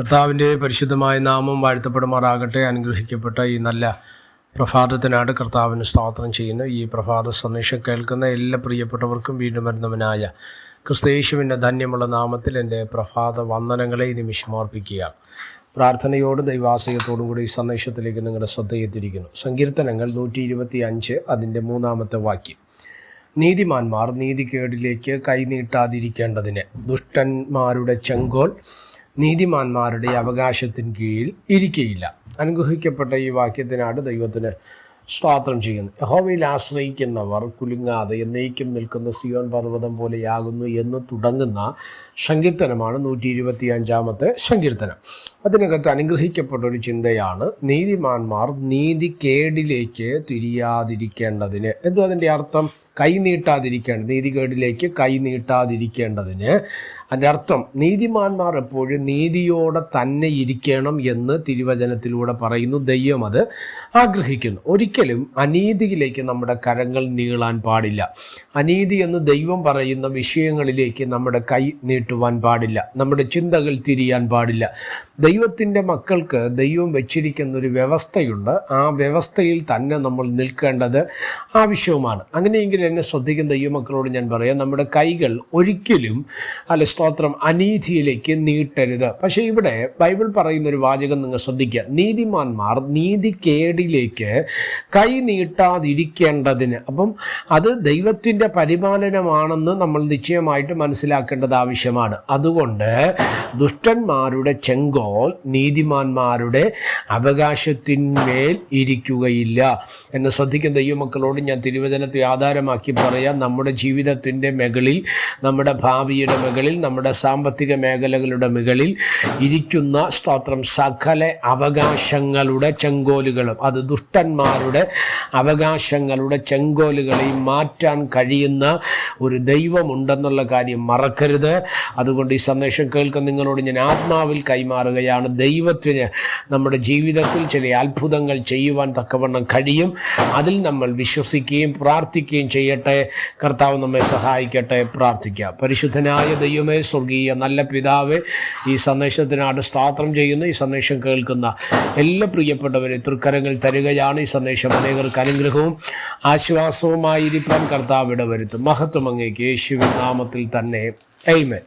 കർത്താവിന്റെ പരിശുദ്ധമായ നാമം വാഴ്ത്തപ്പെടുമാറാകട്ടെ. അനുഗ്രഹിക്കപ്പെട്ട ഈ നല്ല പ്രഭാതത്തിനായിട്ട് കർത്താവിന് സ്തോത്രം ചെയ്യുന്നു. ഈ പ്രഭാത സന്ദേശം കേൾക്കുന്ന എല്ലാ പ്രിയപ്പെട്ടവർക്കും വീണ്ടും വരുന്നവനായ ക്രിസ്തേശുവിന്റെ ധന്യമുള്ള നാമത്തിൽ എന്റെ പ്രഭാത വന്ദനങ്ങളെ ഈ നിമിഷം അർപ്പിക്കുക പ്രാർത്ഥനയോടും ദൈവാശയത്തോടും കൂടി ഈ സന്ദേശത്തിലേക്ക് നിങ്ങളുടെ ശ്രദ്ധയെത്തിരിക്കുന്നു സങ്കീർത്തനങ്ങൾ നൂറ്റി ഇരുപത്തി അഞ്ച് അതിന്റെ മൂന്നാമത്തെ വാക്യം. നീതിമാന്മാർ നീതികേടിലേക്ക് കൈനീട്ടാതിരിക്കേണ്ടതിന് ദുഷ്ടന്മാരുടെ ചെങ്കോൽ നീതിമാന്മാരുടെ അവകാശത്തിന് കീഴിൽ ഇരിക്കയില്ല. അനുഗ്രഹിക്കപ്പെട്ട ഈ വാക്യത്തിനാണ് ദൈവത്തിന് സ്തോത്രം ചെയ്യുന്നു യഹോവയിൽ ആശ്രയിക്കുന്നവർ കുലുങ്ങാതെ എന്നേക്കും നിൽക്കുന്ന സിയോൻ പർവതം പോലെയാകുന്നു എന്ന് തുടങ്ങുന്ന സങ്കീർത്തനമാണ് നൂറ്റി ഇരുപത്തി അഞ്ചാമത്തെ സങ്കീർത്തനം. അതിനകത്ത് അനുഗ്രഹിക്കപ്പെട്ട ഒരു ചിന്തയാണ് നീതിമാന്മാർ നീതികേടിലേക്ക് തിരിയാതിരിക്കേണ്ടതിന്. എന്തോ അതിന്റെ അർത്ഥം? കൈ നീട്ടാതിരിക്കേണ്ട നീതികേടിലേക്ക് കൈ നീട്ടാതിരിക്കേണ്ടതിന്. അതിന്റെ അർത്ഥം നീതിമാന്മാർ എപ്പോഴും നീതിയോടെ തന്നെ ഇരിക്കണം എന്ന് തിരുവചനത്തിലൂടെ പറയുന്നു ദൈവം അത് ആഗ്രഹിക്കുന്നു. ഒരിക്കലും അനീതിയിലേക്ക് നമ്മുടെ കരങ്ങൾ നീളാൻ പാടില്ല. അനീതി എന്ന് ദൈവം പറയുന്ന വിഷയങ്ങളിലേക്ക് നമ്മുടെ കൈ നീട്ടുവാൻ പാടില്ല. നമ്മുടെ ചിന്തകൾ തിരിയാൻ പാടില്ല. ദൈവത്തിന്റെ മക്കൾക്ക് ദൈവം വെച്ചിരിക്കുന്ന ഒരു വ്യവസ്ഥയുണ്ട്. ആ വ്യവസ്ഥയിൽ തന്നെ നമ്മൾ നിൽക്കേണ്ടത് ആവശ്യവുമാണ്. അങ്ങനെയെങ്കിൽ എന്നെ ശ്രദ്ധിക്കുന്ന ദൈവമക്കളോട് ഞാൻ പറയാം നമ്മുടെ കൈകൾ ഒരിക്കലും അല്ല സ്തോത്രം അനീതിയിലേക്ക് നീട്ടരുത്. പക്ഷേ ഇവിടെ ബൈബിൾ പറയുന്ന ഒരു വാചകം നിങ്ങൾ ശ്രദ്ധിക്കുക. നീതിമാന്മാർ നീതികേടിലേക്ക് കൈ നീട്ടാതിരിക്കേണ്ടതിന്. അപ്പം അത് ദൈവത്തിന്റെ പരിപാലനമാണെന്ന് നമ്മൾ നിശ്ചയമായിട്ട് മനസ്സിലാക്കേണ്ടത് ആവശ്യമാണ്. അതുകൊണ്ട് ദുഷ്ടന്മാരുടെ ചെങ്കോൽ നീതിമാന്മാരുടെ അവകാശത്തിന്മേൽ ഇരിക്കുകയില്ല. എന്ന് ശ്രദ്ധിക്കുന്ന ദൈവമക്കളോട് ഞാൻ തിരുവചനത്തെ ആധാരമാക്കി പറയാം. നമ്മുടെ ജീവിതത്തിന്റെ മുകളിൽ നമ്മുടെ ഭാവിയുടെ മുകളിൽ നമ്മുടെ സാമ്പത്തിക മേഖലകളുടെ മുകളിൽ ഇരിക്കുന്ന സ്തോത്രം സകല അവകാശങ്ങളുടെ ചെങ്കോലുകളും അത് ദുഷ്ടന്മാരുടെ അവകാശങ്ങളുടെ ചെങ്കോലുകളെയും മാറ്റാൻ കഴിയുന്ന ഒരു ദൈവമുണ്ടെന്നുള്ള കാര്യം മറക്കരുത്. അതുകൊണ്ട് ഈ സന്ദേശം കേൾക്കുന്ന നിങ്ങളോട് ഞാൻ ആത്മാവിൽ കൈമാറുകയാണ്. ദൈവത്തിന് നമ്മുടെ ജീവിതത്തിൽ ചില അത്ഭുതങ്ങൾ ചെയ്യുവാൻ തക്കവണ്ണം കഴിയും. അതിൽ നമ്മൾ വിശ്വസിക്കുകയും പ്രാർത്ഥിക്കുകയും ചെയ്യട്ടെ. കർത്താവ് നമ്മെ സഹായിക്കട്ടെ. പ്രാർത്ഥിക്കാം. പരിശുദ്ധനായ ദൈവമേ സ്വർഗീയ നല്ല പിതാവ് ഈ സന്ദേശത്തിനാണ് സ്തോത്രം ചെയ്യുന്ന ഈ സന്ദേശം കേൾക്കുന്ന എല്ലാ പ്രിയപ്പെട്ടവരെ തൃക്കരങ്ങൾ തരികയാണ് ഈ സന്ദേശം. അനേകർക്ക് അനുഗ്രഹവും ആശ്വാസവുമായിരിക്കാൻ കർത്താവ് ഇടവരുത്തും. മഹത്വം അങ്ങേക്ക് യേശുവിൻ നാമത്തിൽ തന്നെ. എയ്മൻ